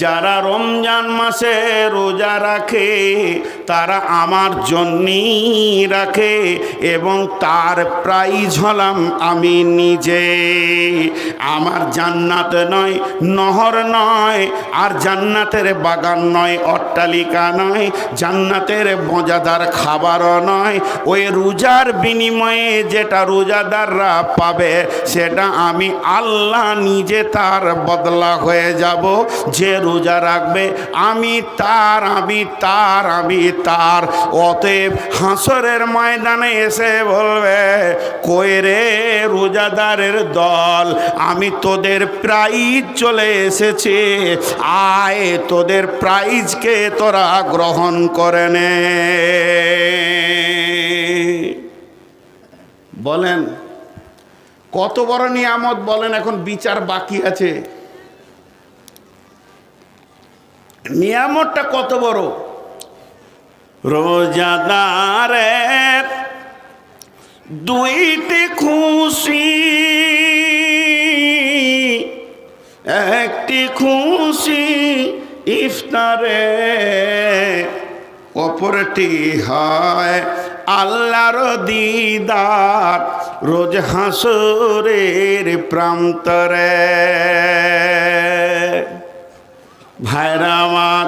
যারা রমজান মাসে রোজা রাখে, তারা আমার জন্যই রাখে এবং তার প্রাইজ হলাম আমি নিজে। আমার জান্নাত নয়, নহর নয়, আর জান্নাতের বাগান নয়, অট্টালিকা নয়, জান্নাতের মজাদার খাবারও নয়। ওই রোজার বিনিময়ে যেটা রোজাদাররা পাবে, সেটা আমি আল্লাহ নিজে তার বদলা হয়ে যাব। যে রোজা রাখবে। আমি তার আমি তার আমি তার। অতএব হাসরের ময়দানে এসে বলবে, কই রোজাদারের দল, আমি তোদের প্রাইজ চলে এসেছে। আয়, তোদের প্রাইজকে তোরা গ্রহণ করে নে। বলেন, কত বড় নিয়ামত বলেন, এখন বিচার বাকি আছে। নিয়ামতটা কত বড়? রোজাদারের দুইটি খুশি, একটি খুশি ইফতারে, অপরটি হয় আল্লাহর দিদার রোজ হাসরের প্রান্তরে। ভাইরা আমার,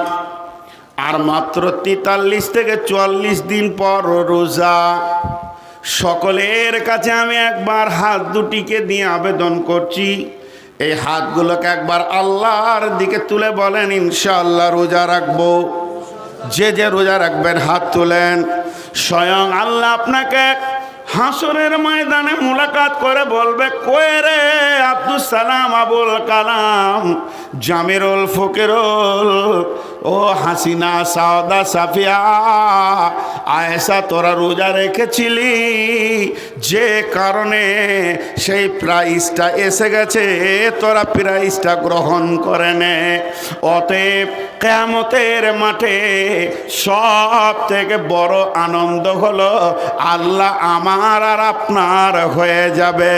আর মাত্র তেতাল্লিশ থেকে চুয়াল্লিশ দিন পর রোজা। সকলের কাছে আমি একবার হাত দুটিকে দিয়ে আবেদন করছি। এই হাতগুলোকে একবার আল্লাহর দিকে তুলে বলেন, ইনশাআল্লাহ রোজা রাখব। যে যে রোজা রাখবেন, হাত তোলেন। স্বয়ং আল্লাহ আপনাকে হাসরের ময়দানে মোলাকাত করে বলবে কয়ে রে আব্দুল সালাম, আবুল কালাম, জামিরুল ফকিরুল, ও হাসিনা, সাওদা, সাফিয়া আয়েসা তোরা রোজা রেখেছিলি যে কারণে সেই প্রাইজটা এসে গেছে, তোরা প্রাইজটা গ্রহণ করে নে। অতএব কেমতের মাঠে সব থেকে বড় আনন্দ হলো, আল্লাহ আমার আর আপনার হয়ে যাবে।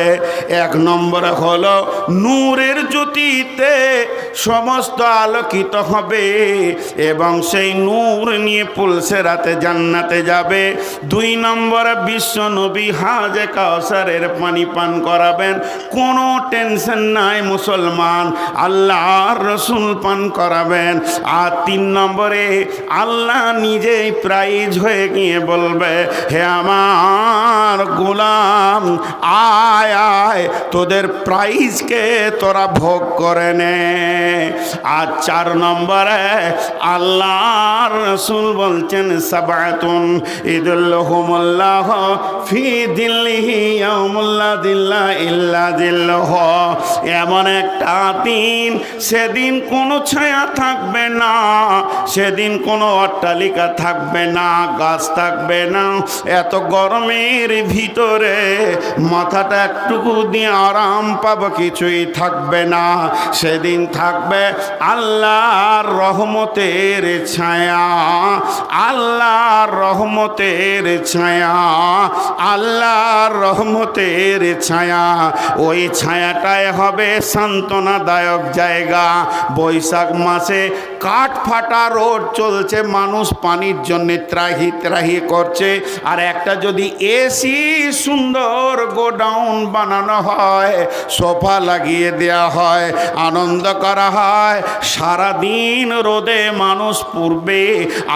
এক নম্বরে হলো নূরের জ্যোতিতে সমস্ত আলোকিত হবে এবং সেই নূর নিয়ে পুলসে রাতে জান্নাতে যাবে। দুই নম্বরে বিশ্ব নবী হাজে কাউসারের পানি পান করাবেন, কোনো টেনশন নাই মুসলমান, আল্লাহর রসুল পান করাবেন। আর তিন নম্বরে, আল্লাহ নিজেই প্রাইজ হয়ে গিয়ে বলবে, হে আমার গোলাম, আয় আয়, তোদের প্রাইজকে তোরা ভোগ করে নে। আর চার নম্বরে, আল্লাহর রসুল বলছেন, সাবাতুন ঈদুল্লাহুমুল্লাহ ফি দিল্লা ইল্লা এমন একটা দিন, সেদিন কোনো ছায়া থাকবে না, সেদিন কোনো অট্টালিকা থাকবে না, গাছ থাকবে না। এত গরমের ভিতরে মাথাটা একটুকু দিয়ে আরাম পাবো, কিছুই থাকবে না। সেদিন থাকবে আল্লাহর রহমতের ছায়া, আল্লাহর রহমতের ছায়া আল্লাহর রহমতের ছায়া, ওই ছায়াটায় হবে সান্ত্বনাদায়ক জায়গা। বৈশাখ মাসে কাঠ ফাটা রোড চলছে, মানুষ পানির জন্য ত্রাহি ত্রাহি করছে। আর একটা যদি এসি সুন্দর গোডাউন বানানো হয়, সোফা লাগিয়ে দেওয়া হয়, আনন্দ করা হয়, সারাদিন রোদে মানুষ পূর্বে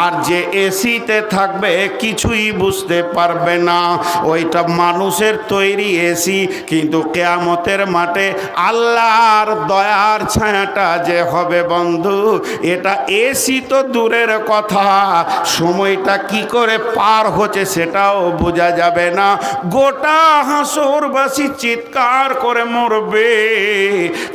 আর যে এসিতে থাকবে, কিছুই বুঝতে পারবে না। ওইটা মানুষের তৈরি এসি কিন্তু কেয়ামতের মাঠে আল্লাহর দয়ার ছায়াটা যে হবে বন্ধু, এটা এসি তো দূরের কথা। সময়টা কি করে পার হচ্ছে সেটাও বোঝা যাবে না। গোটা হাসরবাসী চিৎকার করে মরবে,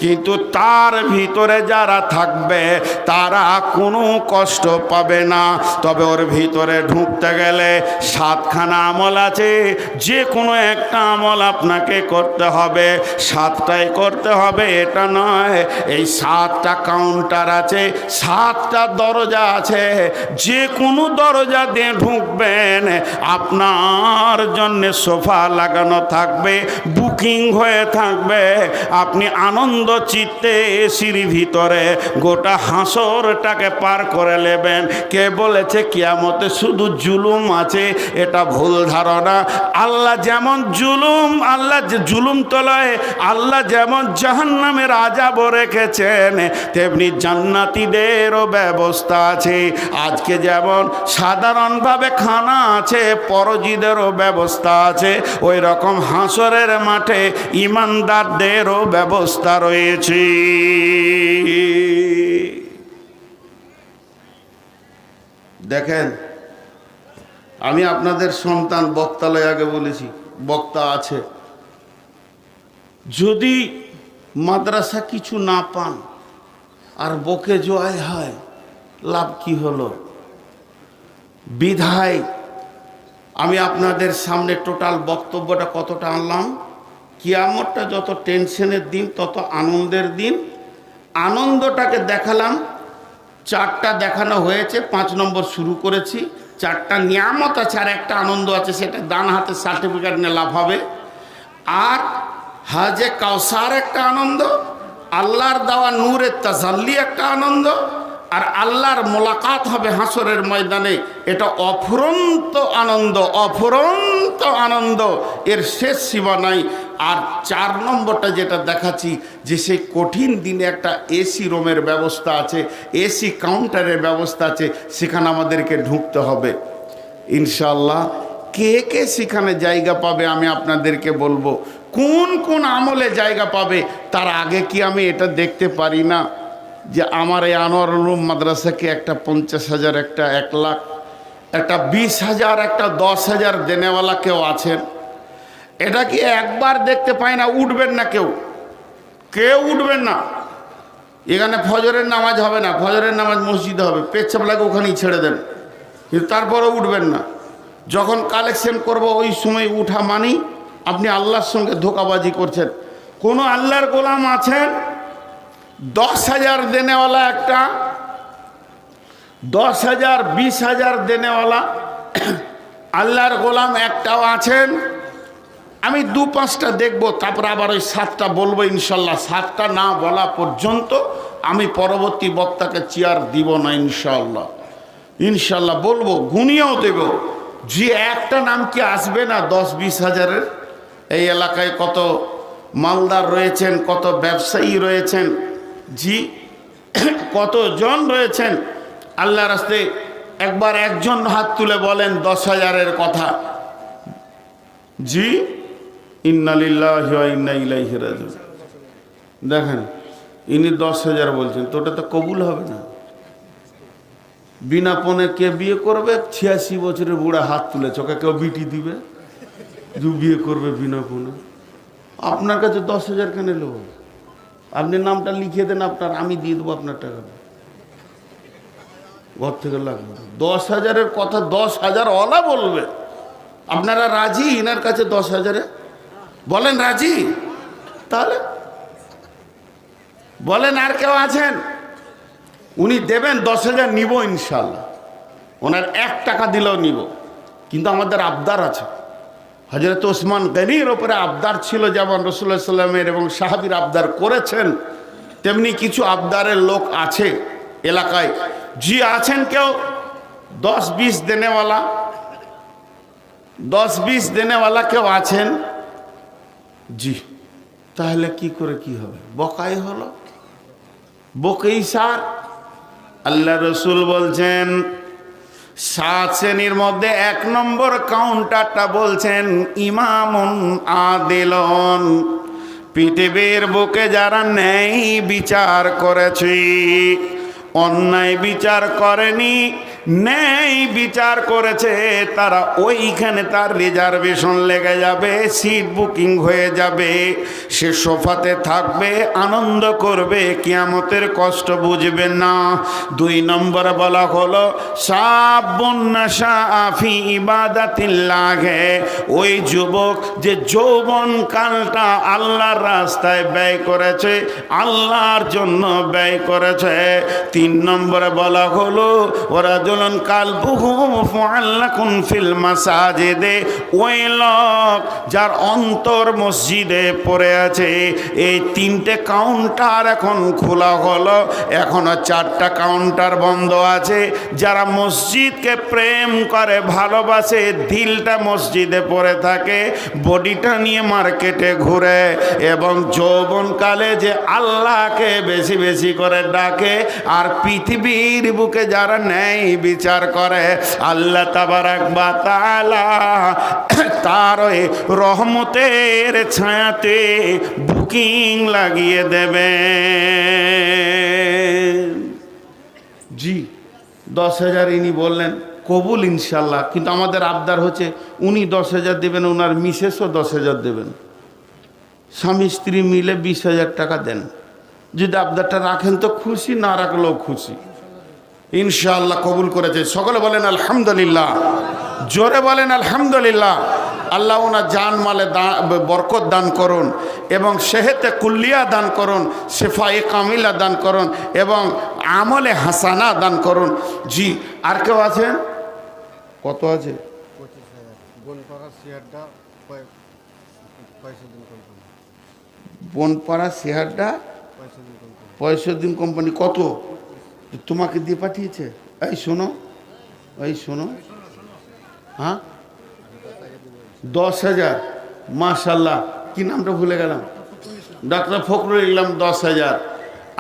কিন্তু তার ভিতরে যারা থাকবে, তারা কোনো কষ্ট পাবে না। তবে ওর ভিতরে ঢুকতে গেলে সাতখানা আমল আছে, যে কোনো একটা আমল আপনাকে করতে হবে, সাতটাই করতে হবে, এটা নয়। এই সাতটা কাউন্টার আছে, সাতটা দরজা আছে, যে কোনো দরজা দিয়ে ঢুকবেন, আপনার জন্যে সোফা লাগানো থাকবে, বুকিং হয়ে থাকবে, আপনি আনন্দ চিত্তে এসির ভিতরে গোটা হাসরটাকে পার করে নেবেন। কে বলেছে, কিয়ামতে শুধু জুলুম আছে, এটা ভুল ধারণা। আল্লাহ যেমন জুলুম, আল্লাহ জুলুম তলায়, আল্লাহ যেমন জাহান্নামের আজাব রেখেছেন, তেমনি জান্নাতীদেরও ব্যবস্থা আছে। আজকে যেমন সাধারণভাবে খানা আছে, পরজিদেরও ব্যবস্থা আছে ওই রকম হাসরের মাঠে ইমানদারদেরও ব্যবস্থা রয়েছে। দেখেন আমি আপনাদের সন্তান বক্তালয় আগে বলেছি, বক্তা আছে। যদি মাদ্রাসা কিছু না পান আর বকে জয় হয়, লাভ কি হলো? বিধায় আমি আপনাদের সামনে টোটাল বক্তব্যটা কতটা আনলাম? কিয়ামতটা যত টেনশনের দিন, তত আনন্দের দিন। আনন্দটাকে দেখালাম, চারটা দেখানো হয়েছে, পাঁচ নম্বর শুরু করেছি। চারটা নিয়ামত আছে, আর একটা আনন্দ আছে, সেটা ডান হাতে সার্টিফিকেট নিয়ে লাভ হবে। আর হাজে কাউসার একটা আনন্দ, আল্লাহর দেওয়া নূরের তাজাল্লি একটা আনন্দ আর আল্লাহর মোলাকাত হবে হাসরের ময়দানে। এটা অফুরন্ত আনন্দ অফুরন্ত আনন্দ। এর শেষ সীমা নাই। আর চার নম্বরটা যেটা দেখাচ্ছি, যে সেই কঠিন দিনে একটা এসি রুমের ব্যবস্থা আছে, এসি কাউন্টারের ব্যবস্থা আছে, সেখানে আমাদেরকে ঢুকতে হবে। ইনশাল্লাহ কে কে সেখানে জায়গা পাবে আমি আপনাদেরকে বলব। কোন কোন আমলে জায়গা পাবে, তার আগে কি আমি এটা দেখতে পারি না? যে আমার এই আনোয়ার উলুম মাদ্রাসাকে একটা পঞ্চাশ হাজার, একটা এক লাখ, একটা বিশ হাজার, একটা দশ হাজার দেনেওয়ালা কেউ আছেন? এটা কি একবার দেখতে পায় না, উঠবেন না কেউ? কেউ উঠবেন না। এখানে ফজরের নামাজ হবে না, ফজরের নামাজ মসজিদে হবে পেচ্ছাপ লাগে ওখানেই ছেড়ে দেন। কিন্তু তারপরেও উঠবেন না। যখন কালেকশন করব, ওই সময় উঠা মানি আপনি আল্লাহর সঙ্গে ধোকাবাজি করছেন। কোনো আল্লাহর গোলাম আছেন? দশ হাজার দেনেওয়ালা একটা, দশ হাজার, বিশ হাজার দেনেওয়ালা। আল্লাহর গোলাম একটাও আছেন। আমি দু পাঁচটা দেখব, তারপর আবার ওই সাতটা বলব ইনশাল্লাহ। সাতটা না বলা পর্যন্ত আমি পরবর্তী বক্তাকে চেয়ার দিব না ইনশাল্লাহ। ইনশাল্লাহ বলব, গুনিয়েও দেব। যে একটা নাম কি আসবে না দশ, বিশ হাজারের? এই এলাকায় কত মালদার রয়েছেন, কত ব্যবসায়ী রয়েছেন জি, কতজন রয়েছেন? আল্লাহ রাস্তে একবার একজন হাত তুলে বলেন দশ হাজারের কথা। জি ইন্নালিল্লাহ দেখেন, ইনি দশ হাজার বলছেন, তো ওটা তো কবুল হবে না। বিনা পণে কে বিয়ে করবে? ছিয়াশি বছরের বুড়া হাত তুলে চোখে কেউ বিটি দিবে? দু বিয়ে করবে বিনা পণে আপনার কাছে দশ হাজার কেন নেব আপনি নামটা লিখিয়ে দেন আপনার, আমি দিয়ে দেবো আপনার টাকা। ঘর থেকে লাগবে দশ হাজারের কথা দশ হাজার অলা বলবে। আপনারা রাজি? ইনার কাছে দশ হাজারে? বলেন রাজি? তাহলে বলেন আর কেউ আছেন? উনি দেবেন দশ হাজার, নিব ইনশাল্লাহ। ওনার এক টাকা দিলেও নিব। কিন্তু আমাদের আবদার আছে। হজরত ওসমান গনির ওপরে আবদার ছিল যেমন রসুল্লাহ সাল্লামের এবং সাহাবির আবদার করেছেন, তেমনি কিছু আবদারের লোক আছে এলাকায়। জি আছেন কেউ? দশ বিশ দেনেওয়ালা। দশ বিশ দেনেওয়ালা কেউ আছেন? জি। তাহলে কি করে কি হবে? বকাই হলো? বকেই সার? আল্লাহ রসুল বলছেন সাত শ্রেণির মধ্যে এক নম্বর কাউন্টারটা বলছেন ইমামুন আদিলন। পৃথিবীর বুকে যারা ন্যায় বিচার করেছি, অন্যায় বিচার করেনি ন্যায় বিচার করেছে, তারা ওইখানে তার রিজার্ভেশন লেগে যাবে সিট বুকিং হয়ে যাবে। সে সোফাতে থাকবে, আনন্দ করবে, কিয়ামতের কষ্ট বুঝবে না। দুই নম্বর বলা হলো আফি ইবাদাতিল্লাহে। ওই যুবক যে যৌবন কালটা আল্লাহর রাস্তায় ব্যয় করেছে, আল্লাহর জন্য ব্যয় করেছে। তিন নম্বরে বলা হলো, ওরা জলন কাল বহু আল্লাকুন ফিল মাসাজেদে। ওই লোক যার অন্তর মসজিদে পড়ে আছে, এই তিনটে কাউন্টার এখন খোলা হলো, এখনও চারটা কাউন্টার বন্ধ আছে। যারা মসজিদকে প্রেম করে, ভালোবাসে, দিলটা মসজিদে পড়ে থাকে, বডিটা নিয়ে মার্কেটে ঘুরে এবং যৌবনকালে যে আল্লাহকে বেশি বেশি করে ডাকে, আর পৃথিবীর বুকে যারা নেয় বিচার করে। আল্লাহ তার ওই রহমতের ছায়াতে বুকিং লাগিয়ে দেবে। জি, দশ হাজার ইনি বললেন, কবুল ইনশাল্লাহ কিন্তু আমাদের আবদার হচ্ছে, উনি দশ হাজার দেবেন ওনার মিসেসও দশ হাজার দেবেন। স্বামী স্ত্রী মিলে বিশ হাজার টাকা দেন। যদি আবদারটা রাখেন তো খুশি, না রাখলেও খুশি। ইনশাআল্লাহ কবুল করেছে। সকলে বলেন আলহামদুলিল্লাহ। জোরে বলেন আলহামদুলিল্লাহ। আল্লাহ ওনার জান মালে দা- বরকত দান করুন এবং সেহেতে কুল্লিয়া দান করুন শেফায়ে কামিলা দান করুন এবং আমলে হাসানা দান করুন। জি আর কেউ আছেন কত আছে? বনপাড়া শেয়ারটা পয়সা দিন কোম্পানি কত? তোমাকে দিয়ে পাঠিয়েছে? এই শোনো এই শোনো। হ্যাঁ? দশ হাজার। মাশাল্লাহ, কি নামটা ভুলে গেলাম। ডাক্তার ফখরুল ইসলাম, দশ হাজার।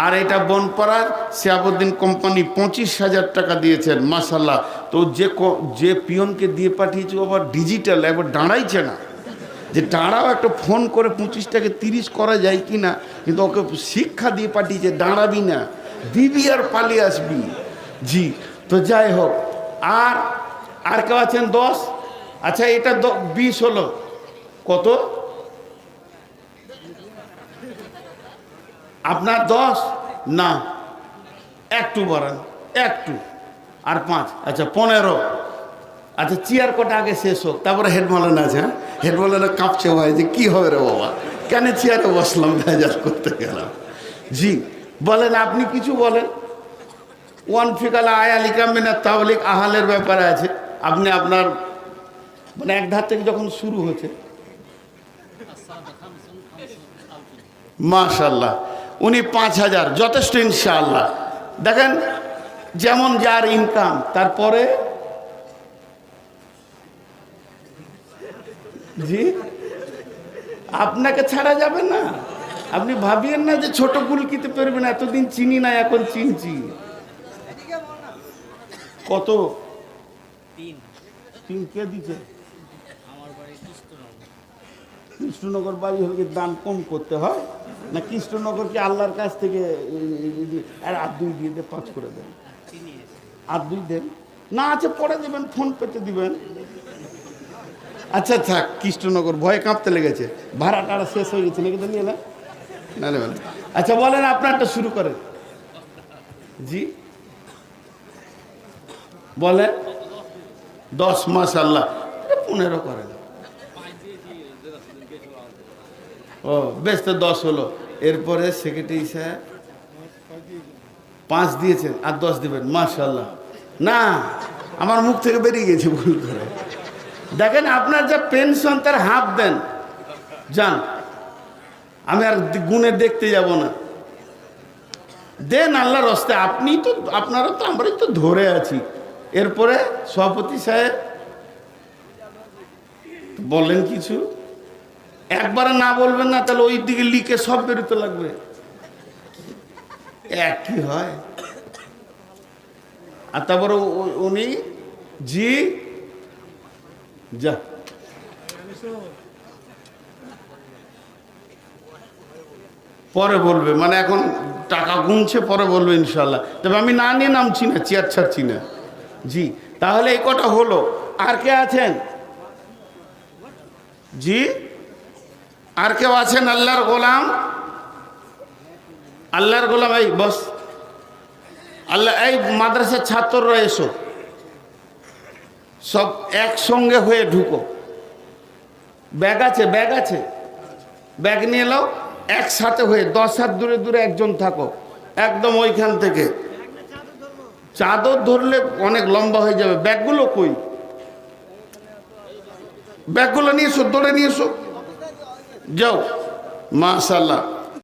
আর এটা বনপাড়ার শিয়াবুদ্দিন কোম্পানি পঁচিশ হাজার টাকা দিয়েছেন, মাশাল্লাহ। তো যে যে পিয়নকে দিয়ে পাঠিয়েছে আবার ডিজিটাল একবার দাঁড়াইছে না। যে দাঁড়াও, একটা ফোন করে পঁচিশটাকে তিরিশ করা যায় কি না কিন্তু ওকে শিক্ষা দিয়ে পাঠিয়েছে, দাঁড়াবি না। দিবি আর পালিয়ে আসবি। জি, তো যাই হোক, আর আর কেউ আছেন? দশ? আচ্ছা এটা বিশ হলো। কত? আপনার দশ? না। একটু বাড়ান একটু। আর পাঁচ? আচ্ছা পনেরো। আচ্ছা চেয়ার কটা আগে শেষ হোক, তারপরে হেড আছে হ্যাঁ? হেড কাঁপছে ভাই, যে কী হবে রে বাবা? কেন চেয়ারে বসলাম, ভেজাল করতে গেলাম? জি বলেন, আপনি কিছু বলেন। ওয়ান ফিকালা আয়ালিকা মিনা তাবলিক আহালের ব্যাপারে আছে। আপনি আপনার মানে এক ধার থেকে যখন শুরু হচ্ছে মাশাল্লাহ উনি পাঁচ হাজার, যথেষ্ট ইনশাআল্লাহ। দেখেন, যেমন যার ইনকাম তারপরে জি, আপনাকে ছাড়া যাবে না। আপনি ভাবিয়েন না যে ছোট গুলকিতে পারবেন এতদিন চিনি না এখন চিনছি। কত? তিন। কে দিচ্ছে আমার বাড়ি কৃষ্ণনগর বাড়ি হলে কি দান কম করতে হয়? না কৃষ্ণনগর কি আল্লাহর কাছ থেকে আর আর দুই দিয়ে দিয়ে পাঁচ করে দেন। চিনি আর দুই দেন। না আছে পরে দেবেন ফোন পেতে দিবেন। আচ্ছা থাক কৃষ্ণনগর ভয়ে কাঁপতে লেগেছে। ভাড়া টাড়া শেষ হয়ে গেছে নাকি তো নিয়ে না না নেবেন আচ্ছা বলেন আপনারটা শুরু করেন। জি। বলেন। দশ মাস আল্লাহ। পনেরো করেন। ও, বেশ তো দশ হলো। এরপরে সেক্রেটারি সাহেব পাঁচ দিয়েছেন, আর দশ দিবেন মাশাল্লাহ না, আমার মুখ থেকে বেরিয়ে গেছে ভুল করে। দেখেন, আপনার যা পেনশন তার হাফ দেন। যান। আমি আর গুণে দেখতে যাব না। দেন আল্লাহর রস্তে আপনি তো, আপনারা তো, আমরাই তো ধরে আছি। এরপরে সভাপতি সাহেব বলেন কিছু? একবারে না বলবেন না, তাহলে ওই দিকে লিখে সব বেরোতে লাগবে। একই হয়? আর তারপরে উনি, জি, যা। পরে বলবে মানে এখন টাকা গুনছে, পরে বলবে ইনশাল্লাহ তবে আমি না নিয়ে নামছি না, চেয়ার ছাড়ছি না। জি, তাহলে এই কটা হলো। আর কে আছেন? জি, আর কেউ আছেন আল্লাহর গোলাম? আল্লাহর গোলাম, এই বস। আল্লাহ, এই মাদ্রাসার ছাত্ররা এসো। সব একসঙ্গে হয়ে ঢুকো। ব্যাগ আছে ব্যাগ আছে। ব্যাগ নিয়ে নাও। একসাথে হয়ে, দশ হাত দূরে দূরে একজন থাকো, একদম ওইখান থেকে। চাদর ধরলে অনেক লম্বা হয়ে যাবে। ব্যাগগুলো কই? ব্যাগগুলো নিয়ে এসো, দৌড়ে নিয়ে এসো। যাও মাশাল্লাহ